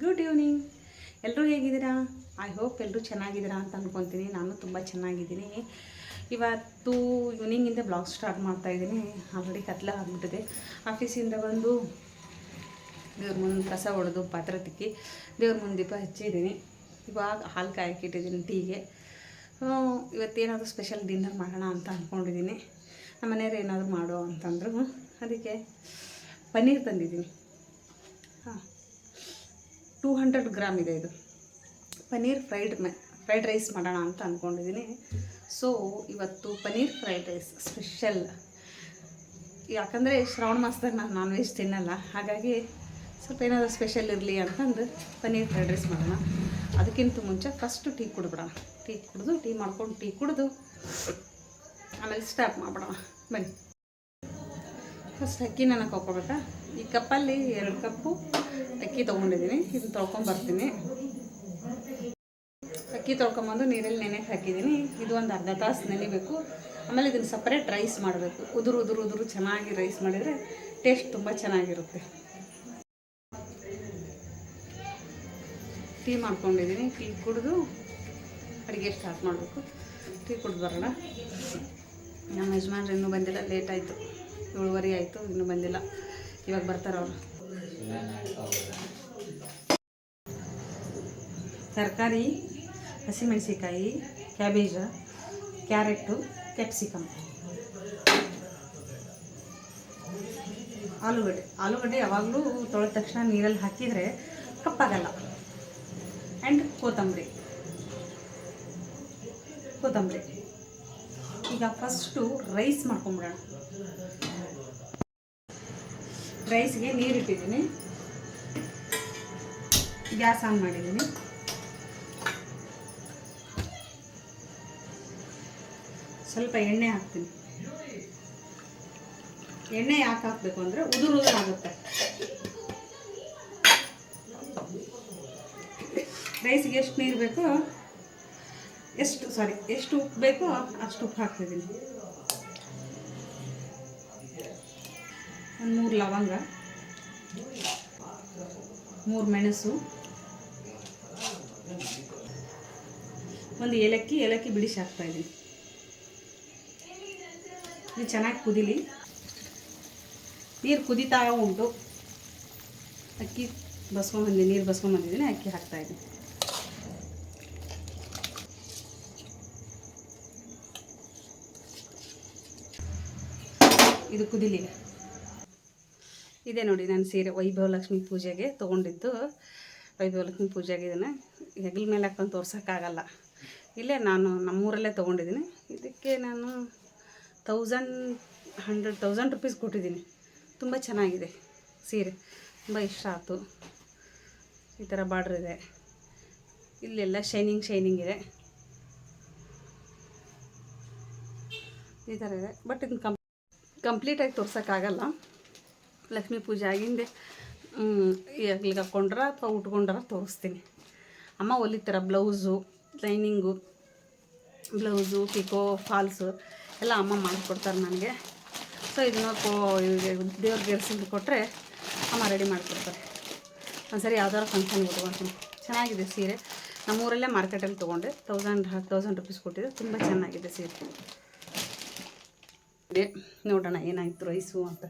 Good evening ಎಲ್ಲರೂ ಹೇಗಿದ್ದೀರಾ? I hope ಎಲ್ಲರೂ ಚೆನ್ನಾಗಿದ್ದೀರಾ ಅಂತ ಅಂದ್ಕೊತೀನಿ ನಾನು ತುಂಬ ಚೆನ್ನಾಗಿದ್ದೀನಿ. ಇವತ್ತು ಈವ್ನಿಂಗಿಂದ ಬ್ಲಾಗ್ ಸ್ಟಾರ್ಟ್ ಮಾಡ್ತಾ ಇದ್ದೀನಿ. ಆಲ್ರೆಡಿ ಕತ್ಲ ಆಗಿಬಿಟ್ಟಿದೆ. ಆಫೀಸಿಂದ ಬಂದು ದೇವ್ರ ಮುಂದೆ ಕಸ ಹೊಡೆದು ಪಾತ್ರೆ ತಿಕ್ಕಿ ದೇವ್ರ ಮುಂದೆ ದೀಪ ಹಚ್ಚಿದ್ದೀನಿ. ಇವಾಗ ಹಾಲು ಕಾಯಕ್ಕಿಟ್ಟಿದ್ದೀನಿ ಟೀಗೆ. ಇವತ್ತೇನಾದರೂ ಸ್ಪೆಷಲ್ ಡಿನ್ನರ್ ಮಾಡೋಣ ಅಂತ ಅಂದ್ಕೊಂಡಿದ್ದೀನಿ ನಮ್ಮ ಮನೆಯವ್ರು ಏನಾದರೂ ಮಾಡೋ ಅಂತಂದ್ರು. ಅದಕ್ಕೆ ಪನ್ನೀರ್ ತಂದಿದ್ದೀನಿ. ಹಾಂ. ಟೂ ಹಂಡ್ರೆಡ್ ಗ್ರಾಮ್ ಇದೆ ಇದು. ಪನ್ನೀರ್ ಫ್ರೈಡ್ ಮೆ ಫ್ರೈಡ್ ರೈಸ್ ಮಾಡೋಣ ಅಂತ ಅಂದ್ಕೊಂಡಿದ್ದೀನಿ ಸೊ ಇವತ್ತು ಪನ್ನೀರ್ ಫ್ರೈಡ್ ರೈಸ್ ಸ್ಪೆಷಲ್ ಯಾಕಂದರೆ ಶ್ರಾವಣ ಮಾಸದಾಗ ನಾನು ನಾನ್ ವೆಜ್ ತಿನ್ನಲ್ಲ. ಹಾಗಾಗಿ ಸ್ವಲ್ಪ ಏನಾದರೂ ಸ್ಪೆಷಲ್ ಇರಲಿ ಅಂತಂದು ಪನ್ನೀರ್ ಫ್ರೈಡ್ ರೈಸ್ ಮಾಡೋಣ. ಅದಕ್ಕಿಂತ ಮುಂಚೆ ಫಸ್ಟು ಟೀ ಕುಡಿಬಿಡೋಣ ಟೀ ಕುಡಿದು, ಟೀ ಮಾಡ್ಕೊಂಡು ಟೀ ಕುಡಿದು, ಆಮೇಲೆ ಸ್ಟಾರ್ಟ್ ಮಾಡ್ಬಿಡೋಣ. ಬನ್ನಿ. ಫಸ್ಟ್ ಅಕ್ಕಿ ನನಗೆ ಹಾಕೋಬೇಕಾ ಈ ಕಪ್ಪಲ್ಲಿ ಎರಡು ಕಪ್ಪು. ಅಕ್ಕಿ ತೊಗೊಂಡಿದ್ದೀನಿ. ಇದು ತೊಳ್ಕೊಂಬರ್ತೀನಿ ಅಕ್ಕಿ ತೊಳ್ಕೊಂಬಂದು ನೀರಲ್ಲಿ ನೆನೆಗೆ ಹಾಕಿದ್ದೀನಿ. ಇದು ಒಂದು ಅರ್ಧ ತಾಸು ನೆನಿಬೇಕು. ಆಮೇಲೆ ಇದನ್ನು ಸಪ್ರೇಟ್ ರೈಸ್ ಮಾಡಬೇಕು. ಉದುರು ಉದುರು ಉದುರು ಚೆನ್ನಾಗಿ ರೈಸ್ ಮಾಡಿದರೆ ಟೇಸ್ಟ್ ತುಂಬ ಚೆನ್ನಾಗಿರುತ್ತೆ. ಟೀ ಮಾಡ್ಕೊಂಡಿದ್ದೀನಿ. ಟೀ ಕುಡಿದು ಅಡುಗೆ ಸ್ಟಾರ್ಟ್ ಮಾಡಬೇಕು. ಟೀ ಕುಡಿದು ಬರೋಣ. ನಮ್ಮ ಯಜಮಾನ್ರು ಇನ್ನೂ ಬಂದಿಲ್ಲ. ಲೇಟ್ ಆಯಿತು. ಏಳುವರೆ ಆಯಿತು. ಇನ್ನೂ ಬಂದಿಲ್ಲ. ಇವಾಗ ಬರ್ತಾರೆ ಅವರು. ತರಕಾರಿ ಹಸಿಮೆಣಸಿಕಾಯಿ ಕ್ಯಾಬೇಜ ಕ್ಯಾರೆಟು ಕ್ಯಾಪ್ಸಿಕಮ್. ಆಲೂಗಡ್ಡೆ. ಆಲೂಗಡ್ಡೆ ಯಾವಾಗಲೂ ತೊಳೆದ ತಕ್ಷಣ ನೀರಲ್ಲಿ ಹಾಕಿದರೆ ಕಪ್ಪಾಗಲ್ಲ. ಆ್ಯಂಡ್ ಕೊತ್ತಂಬರಿ. ಕೊತ್ತಂಬರಿ. ಈಗ ಫಸ್ಟು ರೈಸ್ ಮಾಡ್ಕೊಂಬಿಡೋಣ. ರೈಸ್ಗೆ ನೀರಿಟ್ಟಿದ್ದೀನಿ ಗ್ಯಾಸ್ ಆನ್ ಮಾಡಿದ್ದೀನಿ. ಸ್ವಲ್ಪ ಎಣ್ಣೆ ಹಾಕ್ತೀನಿ. ಎಣ್ಣೆ ಯಾಕೆ ಹಾಕಬೇಕು ಅಂದರೆ ಉದುರು ಉದುರು ಆಗುತ್ತೆ. ರೈಸ್ಗೆ ಎಷ್ಟು ನೀರು ಬೇಕೋ, ಎಷ್ಟು ಸಾರಿ ಎಷ್ಟು ಉಪ್ಪು ಬೇಕೋ ಅಷ್ಟು ಉಪ್ಪು ಹಾಕ್ತಿದ್ದೀನಿ. ಒಂದು ಮೂರು ಲವಂಗ, ಮೂರು ಮೆಣಸು, ಒಂದು ಏಲಕ್ಕಿ ಏಲಕ್ಕಿ ಬಿಡಿಸಿ ಹಾಕ್ತಾಯಿದ್ದೀನಿ ಇದು ಚೆನ್ನಾಗಿ ಕುದಿಲಿ. ನೀರು ಕುದಿತಾ ಉಂಟು. ಅಕ್ಕಿ ಬಸ್ಕೊಂಬಂದಿದ್ದೀನಿ ನೀರು ಬಸ್ಕೊಂಬಂದಿದ್ದೀನಿ, ಅಕ್ಕಿ ಹಾಕ್ತಾಯಿದ್ದೀನಿ ಇದು ಕುದಿಲಿ ಇದೆ ನೋಡಿ, ನಾನು ಸೀರೆ ವೈಭವ ಲಕ್ಷ್ಮಿ ಪೂಜೆಗೆ ತೊಗೊಂಡಿದ್ದು. ವೈಭವ ಲಕ್ಷ್ಮಿ ಪೂಜೆಗೆ ಇದನ್ನು ಹೆಗಲ ಮೇಲೆ ಹಾಕೊಂಡು ತೋರ್ಸೋಕ್ಕಾಗಲ್ಲ. ಇಲ್ಲೇ ನಾನು ನಮ್ಮೂರಲ್ಲೇ ತೊಗೊಂಡಿದ್ದೀನಿ. ಇದಕ್ಕೆ ನಾನು ತೌಸಂಡ್ ಹಂಡ್ರೆಡ್ ತೌಸಂಡ್ ರುಪೀಸ್ ಕೊಟ್ಟಿದ್ದೀನಿ. ತುಂಬ ಚೆನ್ನಾಗಿದೆ ಸೀರೆ. ತುಂಬ ಇಷ್ಟ ಆಯಿತು. ಈ ಥರ ಬಾರ್ಡ್ರ್ ಇದೆ. ಇಲ್ಲೆಲ್ಲ ಶೈನಿಂಗ್ ಶೈನಿಂಗ್ ಇದೆ. ಈ ಥರ ಇದೆ. ಬಟ್ ಇದನ್ನು ಕಂಪ್ ಕಂಪ್ಲೀಟಾಗಿ ತೋರ್ಸೋಕ್ಕಾಗಲ್ಲ. ಲಕ್ಷ್ಮೀ ಪೂಜೆ ಆಗಿಂದೆ ಈಗ ಹಾಕ್ಕೊಂಡ್ರ ಅಥವಾ ಉಟ್ಕೊಂಡ್ರ ತೋರಿಸ್ತೀನಿ. ಅಮ್ಮ ಹೊಲಿತಾರ blouse, lining, blouse, picot, falls, ಎಲ್ಲ ಅಮ್ಮ ಮಾಡಿಕೊಡ್ತಾರೆ ನನಗೆ. ಸೊ ಇದನ್ನ ಕೋ ಇವ್ರಿಗೆ ದೇವ್ರಿಗೆ ಎರ್ಸಿದ್ದು ಕೊಟ್ಟರೆ ಅಮ್ಮ ರೆಡಿ ಮಾಡಿಕೊಡ್ತಾರೆ. ಒಂದ್ಸರಿ ಯಾವ್ದಾದ್ರು ಫಂಕ್ಷನ್ಗೆ ಉಟ್ಕೊಳ್ತೀನಿ ಚೆನ್ನಾಗಿದೆ ಸೀರೆ. ನಮ್ಮೂರಲ್ಲೇ ಮಾರ್ಕೆಟಲ್ಲಿ ತೊಗೊಂಡೆ. ತೌಸಂಡ್ ತೌಸಂಡ್ ರುಪೀಸ್ ಕೊಟ್ಟಿದೆ. ತುಂಬ ಚೆನ್ನಾಗಿದೆ ಸೀರೆ. ನೋಡೋಣ ಏನಾಯಿತು ರೈಸು ಅಂತ.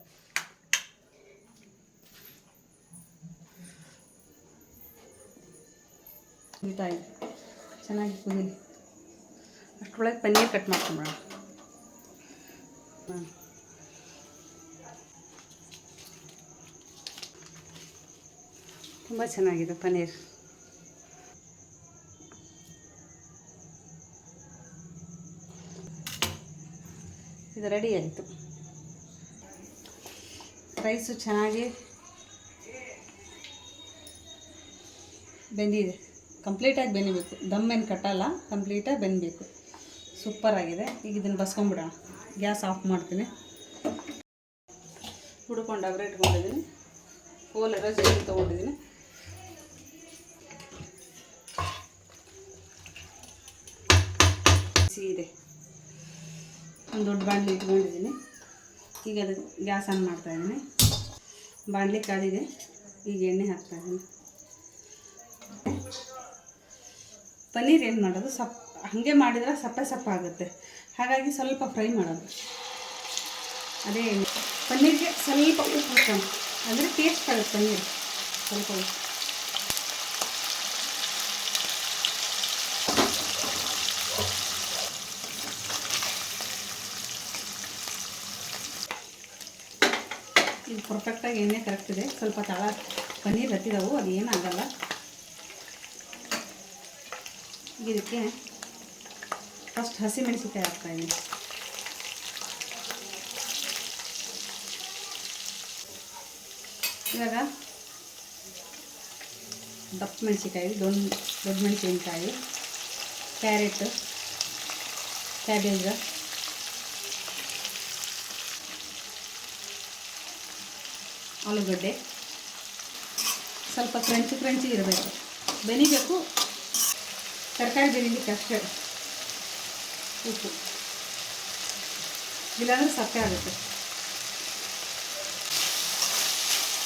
ಇದೆ ಚೆನ್ನಾಗಿ ಕುದೀಲಿ ಅಷ್ಟರೊಳಗೆ ಪನ್ನೀರ್ ಕಟ್ ಮಾಡ್ತೀನಿ ಹಾಂ ತುಂಬ ಚೆನ್ನಾಗಿದೆ ಪನ್ನೀರ್. ಇದು ರೆಡಿ ಆಯಿತು. ರೈಸು ಚೆನ್ನಾಗಿ ಬೆಂದಿದೆ. ಕಂಪ್ಲೀಟಾಗಿ ಬೆನಿಬೇಕು. ದಮ್ಮೇನು ಕಟ್ಟಲ್ಲ, ಕಂಪ್ಲೀಟಾಗಿ ಬೆನ್ನಬೇಕು ಸೂಪರಾಗಿದೆ ಈಗ ಇದನ್ನು ಬಸ್ಕೊಂಬಿಡೋಣ. ಗ್ಯಾಸ್ ಆಫ್ ಮಾಡ್ತೀನಿ. ಹುಡ್ಕೊಂಡು ಅವರೇ ಇಟ್ಕೊಂಡಿದ್ದೀನಿ. ಓಲೆಲ್ಲ ಜಲ್ದಿ ತೊಗೊಂಡಿದ್ದೀನಿ. ಸೀರೆ ಒಂದು ದೊಡ್ಡ ಬಾಣಲಿ ಇಟ್ಕೊಂಡಿದ್ದೀನಿ. ಈಗ ಅದು ಗ್ಯಾಸ್ ಆನ್ ಮಾಡ್ತಾಯಿದ್ದೀನಿ ಬಾಣಲಿ ಕಾದಿದೆ ಈಗ ಎಣ್ಣೆ ಹಾಕ್ತಾಯಿದ್ದೀನಿ ಪನ್ನೀರ್ ಏನು ಮಾಡೋದು? ಸಪ್, ಹಾಗೆ ಮಾಡಿದ್ರೆ ಸಪ್ಪೆ ಸಪ್ಪ ಆಗುತ್ತೆ ಹಾಗಾಗಿ ಸ್ವಲ್ಪ ಫ್ರೈ ಮಾಡೋದು. ಅದೇ ಪನ್ನೀರ್ಗೆ ಸ್ವಲ್ಪ ಉಪ್ಪು ಹಾಕೋಣ. ಅಂದರೆ ಟೇಸ್ಟ್ ಬರುತ್ತೆ ಪನ್ನೀರ್. ಸ್ವಲ್ಪ ಇದು ಪರ್ಫೆಕ್ಟಾಗಿ ಎಣ್ಣೆ ಕರೆಕ್ಟ್ ಇದೆ. ಸ್ವಲ್ಪ ತಳ, ಪನ್ನೀರ್ ಹತ್ತಿದವು ಅದು ಏನಾಗಲ್ಲ ಇದಕ್ಕೆ ಫಸ್ಟ್ ಹಸಿಮೆಣಸಿಕಾಯಿ ಹಾಕ್ತಾಯಿದ್ದೀನಿ ಇವಾಗ ದಪ್ಪ ಮೆಣಸಿಕಾಯಿ ದೊಡ್ಡ ದೊಡ್ಡ ಮೆಣಸಿನ್ಕಾಯಿ ಕ್ಯಾರೆಟ್ ಕ್ಯಾಬೇಜ್ ಆಲೂಗಡ್ಡೆ ಸ್ವಲ್ಪ ಕ್ರಂಚಿ ಕ್ರಂಚಿ ಇರಬೇಕು ಬೆನಿಬೇಕು ತರಕಾರಿ ಬೆನಿಲಿಕ್ಕೆ ಅಷ್ಟೇ ಉಪ್ಪು ಇಲ್ಲಾಂದ್ರೆ ಸಪ್ಪೆ ಆಗುತ್ತೆ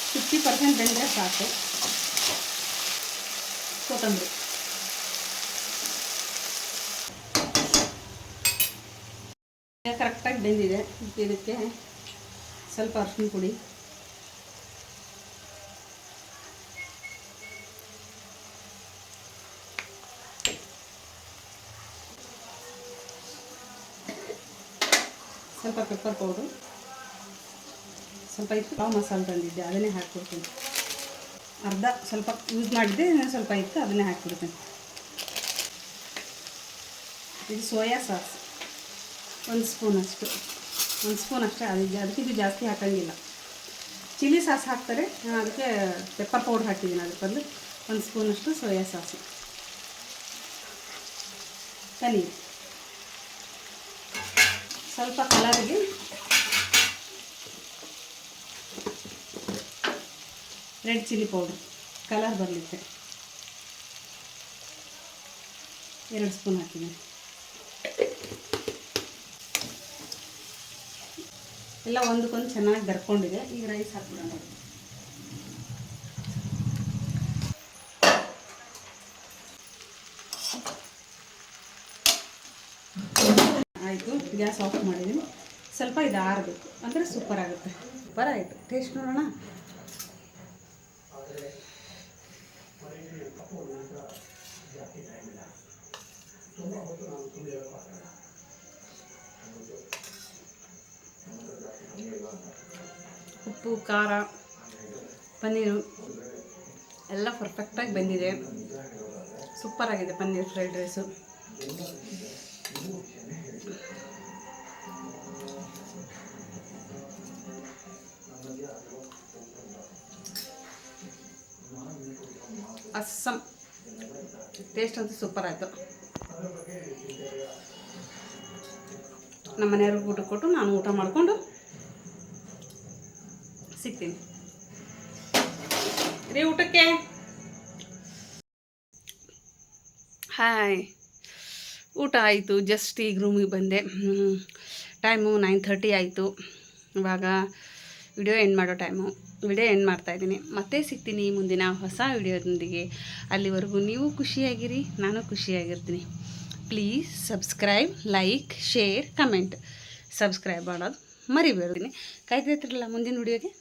ಫಿಫ್ಟಿ ಪರ್ಸೆಂಟ್ ಬೆಂದರೆ ಸಾಕು ಕೊತ್ತಂಬರಿ ಕರೆಕ್ಟಾಗಿ ಬೆಂದಿದೆ ಇದಕ್ಕೆ ಸ್ವಲ್ಪ ಅರ್ಶಿನ ಪುಡಿ ಸ್ವಲ್ಪ ಪೆಪ್ಪರ್ ಪೌಡ್ರು ಸ್ವಲ್ಪ ಇತ್ತು, ಪಾವ್ ಮಸಾಲೆ ತಂದಿದ್ದೆ, ಅದನ್ನೇ ಹಾಕ್ಬಿಡ್ತೀನಿ ಅರ್ಧ ಸ್ವಲ್ಪ ಯೂಸ್ ಮಾಡಿದ್ದೆ, ಇನ್ನೊಂದು ಸ್ವಲ್ಪ ಇತ್ತು, ಅದನ್ನೇ ಹಾಕ್ಬಿಡ್ತೀನಿ ಇದು ಸೋಯಾ ಸಾಸ್. ಒಂದು ಸ್ಪೂನ್ ಅಷ್ಟು. ಒಂದು ಸ್ಪೂನ್ ಅಷ್ಟೇ ಅದು ಅದಕ್ಕೆ ಇದು ಜಾಸ್ತಿ ಹಾಕೋಂಗಿಲ್ಲ. ಚಿಲ್ಲಿ ಸಾಸ್ ಹಾಕ್ತಾರೆ ಅದಕ್ಕೆ ಪೆಪ್ಪರ್ ಪೌಡ್ರ್ ಹಾಕಿದ್ದೀನಿ ಅದಕ್ಕೆ ಬದಲು. ಒಂದು ಸ್ಪೂನಷ್ಟು ಸೋಯಾ ಸಾಸು. ಪನ್ನೀರ್. ಸ್ವಲ್ಪ ಕಲರಿಗೆ. ರೆಡ್ ಚಿಲ್ಲಿ ಪೌಡ್ರ್ ಕಲರ್ ಬರಲಿಕ್ಕೆ. ಎರಡು ಸ್ಪೂನ್ ಹಾಕಿದ್ದೀನಿ ಎಲ್ಲ ಒಂದಕ್ಕೊಂದು ಚೆನ್ನಾಗಿ ಬೆರ್ಕೊಂಡಿದೆ. ಈಗ ರೈಸ್ ಹಾಕ್ಬಿಡೋಣ ಆಯಿತು ಗ್ಯಾಸ್ ಆಫ್ ಮಾಡಿದ್ದೀನಿ ಸ್ವಲ್ಪ ಇದು ಆರಬೇಕು ಅಂದರೆ ಸೂಪರ್ ಆಗುತ್ತೆ. ಸೂಪರ್ ಆಯಿತು. ಟೇಸ್ಟ್ ನೋಡೋಣ. ಉಪ್ಪು ಖಾರ ಪನ್ನೀರು ಎಲ್ಲ ಪರ್ಫೆಕ್ಟಾಗಿ ಬಂದಿದೆ. ಸೂಪರಾಗಿದೆ paneer fried rice awesome taste ಅಂತೂ ಸೂಪರ್ ಆಯಿತು. ನಮ್ಮ ಮನೆಯವ್ರಿಗೆ ಊಟ ಕೊಟ್ಟು ನಾನು ಊಟ ಮಾಡಿಕೊಂಡು ಸಿಗ್ತೀನಿ. ರೀ, ಊಟಕ್ಕೆ? ಹಾಯ್ ಊಟ ಆಯಿತು ಜಸ್ಟ್ ಈಗ ರೂಮಿಗೆ ಬಂದೆ. ಟೈಮು ನೈನ್ ಥರ್ಟಿ ಆಯಿತು. ಇವಾಗ ವಿಡಿಯೋ ಎಂಡ್ ಮಾಡೋ ಟೈಮು ವಿಡಿಯೋ ಎಂಡ್ ಮಾಡ್ತಾಯಿದ್ದೀನಿ ಮತ್ತೆ ಸಿಗ್ತೀನಿ ಮುಂದಿನ ಹೊಸ ವಿಡಿಯೋದೊಂದಿಗೆ. ಅಲ್ಲಿವರೆಗೂ ನೀವು ಖುಷಿಯಾಗಿರಿ, ನಾನು ಖುಷಿಯಾಗಿರ್ತೀನಿ. Please subscribe like share comment subscribe ಮಾಡೋದು ಮರಿಬೇಡ್ತೀನಿ. ಕಾಯ್ತಿರ್ತಿರಲ್ಲ ಮುಂದಿನ ವಿಡಿಯೋಗೆ?